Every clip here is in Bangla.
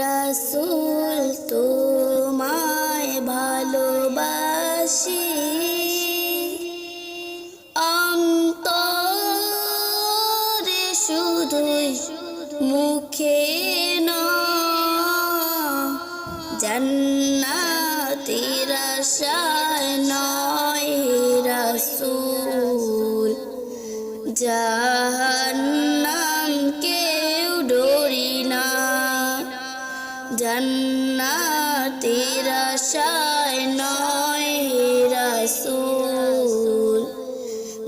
রাসূল তোমায় ভালোবাসি। অন্তরে শুধুই মুখে না জান্নাতের আশায় নয় রাসূল। জাহান্নাম জান্নাতের আশায় নয় রাসূল।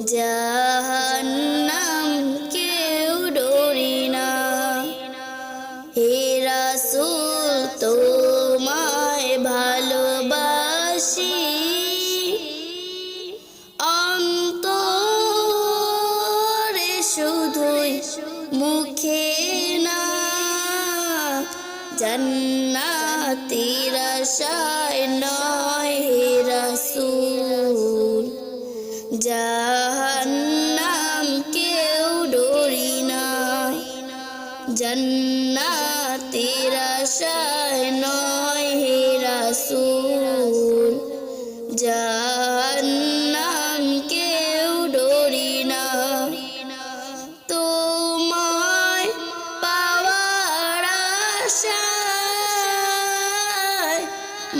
জাহান্নাম কেউ ডরি না। হে রাসূল, তোমায় ভালোবাসি। অন্তরে শুধুই মুখে জান্নাতের আশায় নয় রাসূল। জাহান্নাম কেউ ডরি না। জান্নাতের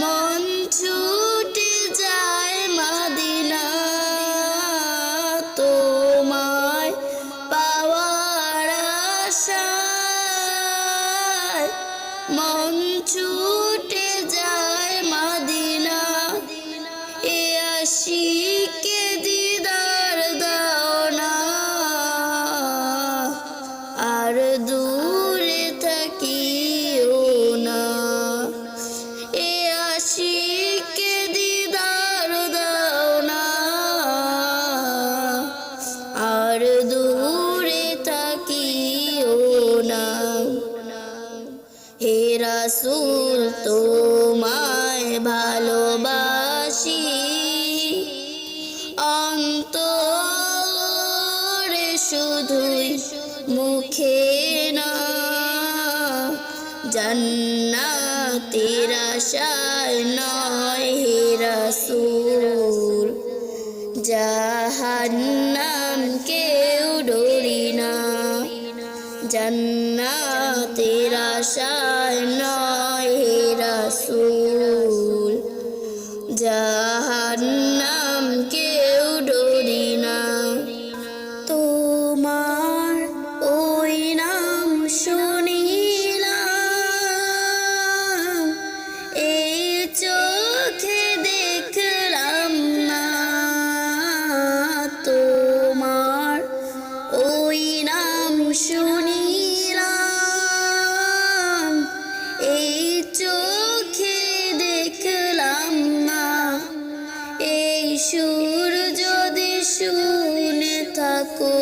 মন ছুটে যায় মাদিনা। তোমায় পাওয়ার হে রাসূল, তোমায় ভালোবাসি। অন্তরে শুধুই মুখে না, জান্নাতের আশায় নয় হে রাসূল। জাহান্নাম কেউ ডরি না, জান্নাতের আশায় く。